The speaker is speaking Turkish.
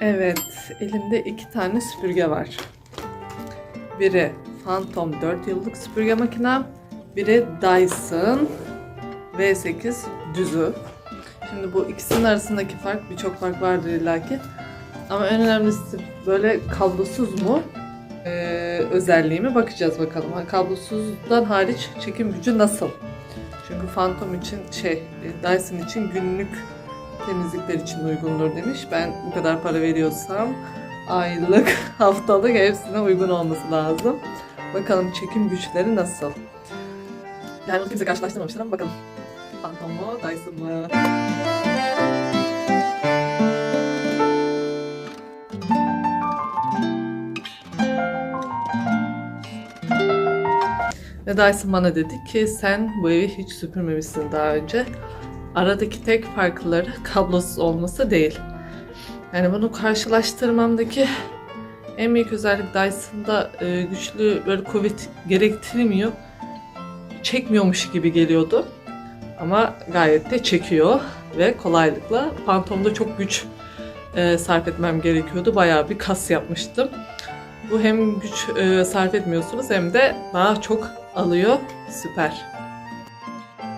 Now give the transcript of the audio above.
Evet, elimde iki tane süpürge var. Biri Phantom 4 yıllık süpürge makinem, biri Dyson V8 düzü. Şimdi bu ikisinin arasındaki fark birçok fark vardır illaki. Ama en önemlisi böyle kablosuz mu ee, özelliğime bakacağız bakalım. Ha, Kablosuzdan hariç çekim gücü nasıl? Çünkü Phantom için şey, e, Dyson için günlük temizlikler için uygundur demiş. Ben bu kadar para veriyorsam aylık, haftalık hepsine uygun olması lazım. Bakalım çekim güçleri nasıl? Yani kimse karşılaştırmamıştır ama bakalım. Phantom mu, Dyson mı? Ve Dyson bana dedi ki sen bu evi hiç süpürmemişsin daha önce. Aradaki tek farkları kablosuz olması değil. Yani bunu karşılaştırmamdaki en büyük özellik Dyson'da e, güçlü böyle kuvvet gerektirmiyor. Çekmiyormuş gibi geliyordu. Ama gayet de çekiyor ve kolaylıkla. Phantom'da çok güç e, sarf etmem gerekiyordu. Bayağı bir kas yapmıştım. Bu hem güç e, sarf etmiyorsunuz hem de daha çok alıyor. Süper.